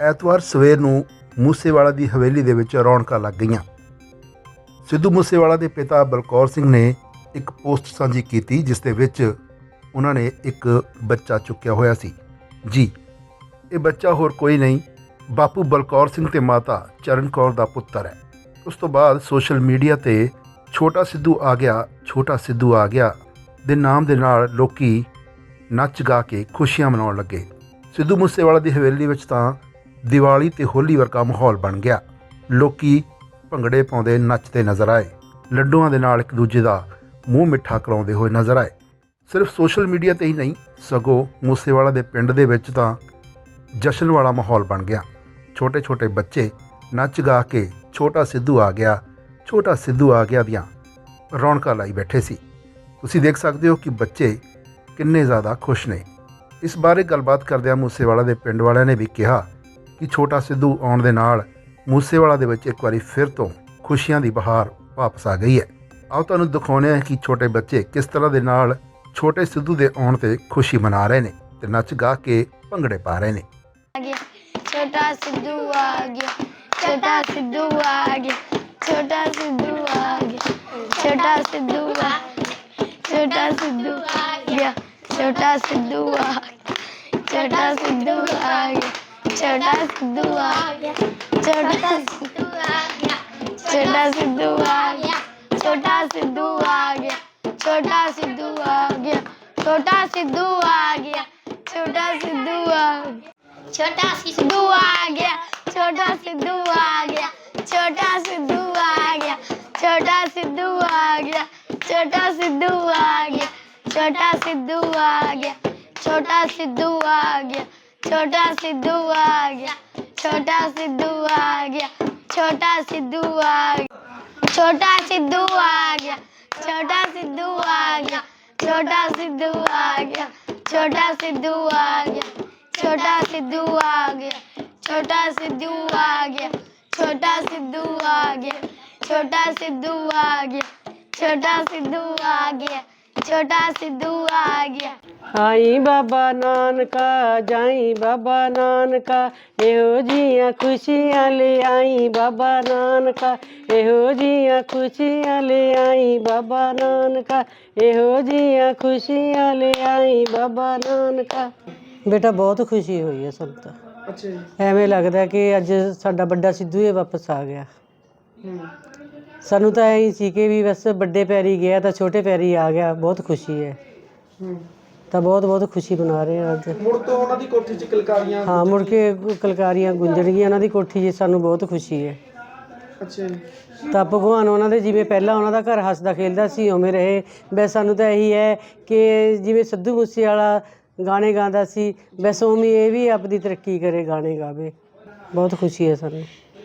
ਐਤਵਾਰ ਸਵੇਰ ਨੂੰ ਮੂਸੇਵਾਲਾ ਦੀ ਹਵੇਲੀ ਦੇ ਵਿੱਚ ਰੌਣਕਾਂ ਲੱਗ ਗਈਆਂ। ਸਿੱਧੂ ਮੂਸੇਵਾਲਾ ਦੇ ਪਿਤਾ ਬਲਕੌਰ ਸਿੰਘ ਨੇ ਇੱਕ ਪੋਸਟ ਸਾਂਝੀ ਕੀਤੀ, ਜਿਸ ਦੇ ਵਿੱਚ ਉਹਨਾਂ ਨੇ ਇੱਕ ਬੱਚਾ ਚੁੱਕਿਆ ਹੋਇਆ ਸੀ। ਜੀ, ਇਹ ਬੱਚਾ ਹੋਰ ਕੋਈ ਨਹੀਂ, ਬਾਪੂ ਬਲਕੌਰ ਸਿੰਘ ਤੇ ਮਾਤਾ ਚਰਨ ਕੌਰ ਦਾ ਪੁੱਤਰ ਹੈ। ਉਸ ਤੋਂ ਬਾਅਦ ਸੋਸ਼ਲ ਮੀਡੀਆ ਤੇ ਛੋਟਾ ਸਿੱਧੂ ਆ ਗਿਆ, ਛੋਟਾ ਸਿੱਧੂ ਆ ਗਿਆ, ਦੇ ਨਾਮ ਦੇ ਨਾਲ ਲੋਕੀ ਨੱਚ ਗਾ ਕੇ ਖੁਸ਼ੀਆਂ ਮਨਾਉਣ ਲੱਗੇ। ਸਿੱਧੂ ਮੂਸੇਵਾਲਾ ਦੀ ਹਵੇਲੀ ਵਿੱਚ ਤਾਂ ਦੀਵਾਲੀ ਤੇ ਹੋਲੀ ਵਰਗਾ ਮਾਹੌਲ ਬਣ ਗਿਆ। ਲੋਕੀ ਭੰਗੜੇ ਪਾਉਂਦੇ, ਨੱਚਦੇ ਨਜ਼ਰ ਆਏ। ਲੱਡੂਆਂ ਦੇ ਨਾਲ ਇੱਕ ਦੂਜੇ ਦਾ ਮੂੰਹ ਮਿੱਠਾ ਕਰਾਉਂਦੇ ਹੋਏ ਨਜ਼ਰ ਆਏ। ਸਿਰਫ ਸੋਸ਼ਲ ਮੀਡੀਆ ਤੇ ਹੀ ਨਹੀਂ, ਸਗੋਂ ਮੂਸੇਵਾਲਾ ਦੇ ਪਿੰਡ ਦੇ ਵਿੱਚ ਤਾਂ ਜਸ਼ਨ ਵਾਲਾ ਮਾਹੌਲ ਬਣ ਗਿਆ। ਛੋਟੇ ਛੋਟੇ ਬੱਚੇ ਨੱਚ ਗਾ ਕੇ ਛੋਟਾ ਸਿੱਧੂ ਆ ਗਿਆ, ਛੋਟਾ ਸਿੱਧੂ ਆ ਗਿਆ ਦੀਆਂ ਰੌਣਕਾਂ ਲਾਈ ਬੈਠੇ ਸੀ। ਤੁਸੀਂ ਦੇਖ ਸਕਦੇ ਹੋ ਕਿ ਬੱਚੇ ਕਿੰਨੇ ਜ਼ਿਆਦਾ ਖੁਸ਼ ਨੇ। ਇਸ ਬਾਰੇ ਗੱਲਬਾਤ ਕਰਦਿਆਂ ਮੂਸੇਵਾਲਾ ਦੇ ਪਿੰਡ ਵਾਲਿਆਂ ਨੇ ਵੀ ਕਿਹਾ ਕਿ ਛੋਟਾ ਸਿੱਧੂ ਆਉਣ ਦੇ ਨਾਲ ਮੂਸੇਵਾਲਾ ਦੇ ਵਿੱਚ ਇੱਕ ਵਾਰੀ ਫਿਰ ਤੋਂ ਖੁਸ਼ੀਆਂ ਦੀ ਬਹਾਰ ਵਾਪਸ ਆ ਗਈ ਹੈ। ਆਓ ਤੁਹਾਨੂੰ ਦਿਖਾਉਂਦੇ ਹਾਂ ਕਿ ਛੋਟੇ ਬੱਚੇ ਕਿਸ ਤਰ੍ਹਾਂ ਦੇ ਨਾਲ ਛੋਟੇ ਸਿੱਧੂ ਦੇ ਆਉਣ ਤੇ ਖੁਸ਼ੀ ਮਨਾ ਰਹੇ ਨੇ ਤੇ ਨੱਚ ਗਾ ਕੇ ਭੰਗੜੇ ਪਾ ਰਹੇ ਨੇ। ਛੋਟਾ ਸਿੱਧੂ ਆ ਗਿਆ। ਛੋਟਾ ਸਿੱਧੂ ਆ ਗਿਆ। ਛੋਟਾ ਸਿੱਧੂ ਆ ਗਿਆ। ਛੋਟਾ ਸਿੱਧੂ ਆ ਗਿਆ। ਛੋਟਾ ਸਿੱਧੂ ਆ ਗਿਆ। ਛੋਟਾ ਸਿੱਧੂ ਆ ਗਿਆ ਛੋਟਾ ਸਿੱਧੂ ਆ ਗਿਆ ਛੋਟਾ ਸਿੱਧੂ ਆ ਗਿਆ ਛੋਟਾ ਸਿੱਧੂ ਆ ਗਿਆ ਛੋਟਾ ਸਿੱਧੂ ਆ ਗਿਆ ਛੋਟਾ ਸਿੱਧੂ ਆ ਗਿਆ ਛੋਟਾ ਸਿੱਧੂ ਆ ਗਿਆ ਛੋਟਾ ਸਿੱਧੂ ਆ ਗਿਆ ਛੋਟਾ ਸਿੱਧੂ ਆ ਗਿਆ ਛੋਟਾ ਸਿੱਧੂ ਆ ਗਿਆ ਛੋਟਾ ਸਿੱਧੂ ਆ ਗਿਆ ਛੋਟਾ ਸਿੱਧੂ ਆ ਗਿਆ ਛੋਟਾ ਸਿੱਧੂ ਆ ਗਿਆ ਛੋਟਾ ਸਿੱਧੂ ਆ ਗਿਆ छोटा सिद्धू आ गया छोटा सिद्धू आ गया छोटा सिद्धू आ गया छोटा सिद्धू आ गया छोटा सिद्धू आ गया छोटा सिद्धू आ गया छोटा सिद्धू आ गया छोटा सिद्धू आ गया छोटा सिद्धू आ गया छोटा सिद्धू आ गया छोटा सिद्धू आ गया छोटा सिद्धू आ गया ਛੋਟਾ ਸਿੱਧੂ ਆ ਗਿਆ। ਹਾਈ ਬਾਬਾ ਨਾਨਕਾ ਜਾਈ ਬਾਬਾ ਨਾਨਕਾ ਇਹੋ ਜੀਆਂ ਖੁਸ਼ੀਆਂ ਲਿਆਈ ਬਾਬਾ ਨਾਨਕਾ ਇਹੋ ਜੀਆਂ ਖੁਸ਼ੀਆਂ ਲਿਆਈ ਬਾਬਾ ਨਾਨਕਾ ਇਹੋ ਜੀਆਂ ਖੁਸ਼ੀਆਂ ਲਿਆਈ ਬਾਬਾ ਨਾਨਕਾ। ਬੇਟਾ ਬਹੁਤ ਖੁਸ਼ੀ ਹੋਈ ਹੈ ਸਾਨੂੰ ਤਾਂ। ਅੱਛਾ ਜੀ। ਐਵੇਂ ਲੱਗਦਾ ਕਿ ਅੱਜ ਸਾਡਾ ਵੱਡਾ ਸਿੱਧੂ ਹੀ ਵਾਪਸ ਆ ਗਿਆ। ਸਾਨੂੰ ਤਾਂ ਐਂ ਸੀ ਕਿ ਵੀ ਬਸ ਵੱਡੇ ਪੈਰੀ ਗਿਆ ਤਾਂ ਛੋਟੇ ਪੈਰੀ ਆ ਗਿਆ ਬਹੁਤ ਖੁਸ਼ੀ ਹੈ। ਤਾਂ ਬਹੁਤ ਬਹੁਤ ਖੁਸ਼ੀ ਮਨਾ ਰਹੇ ਹਾਂ ਅੱਜ। ਮੁੜ ਤੋਂ ਉਹਨਾਂ ਦੀ ਕੋਠੀ 'ਚ ਕਿਲਕਾਰੀਆਂ ਹਾਂ ਮੁੜ ਕੇ ਕਲਕਾਰੀਆਂ ਗੁੰਜਣਗੀਆਂ ਉਹਨਾਂ ਦੀ ਕੋਠੀ 'ਚ ਸਾਨੂੰ ਬਹੁਤ ਖੁਸ਼ੀ ਹੈ। ਅੱਛਾ ਜੀ। ਤਾਂ ਭਗਵਾਨ ਉਹਨਾਂ ਦੇ ਜਿਵੇਂ ਪਹਿਲਾਂ ਉਹਨਾਂ ਦਾ ਘਰ ਹੱਸਦਾ ਖੇਲਦਾ ਸੀ ਉਵੇਂ ਰਹੇ। ਬਸ ਸਾਨੂੰ ਤਾਂ ਇਹੀ ਹੈ ਕਿ ਜਿਵੇਂ ਸਿੱਧੂ ਮੂਸੇ ਵਾਲਾ ਗਾਣੇ ਗਾਉਂਦਾ ਸੀ ਬਸ ਉਵੇਂ ਇਹ ਵੀ ਆਪਦੀ ਤਰੱਕੀ ਕਰੇ ਗਾਣੇ ਗਾਵੇ। ਬਹੁਤ ਖੁਸ਼ੀ ਹੈ ਸਾਨੂੰ।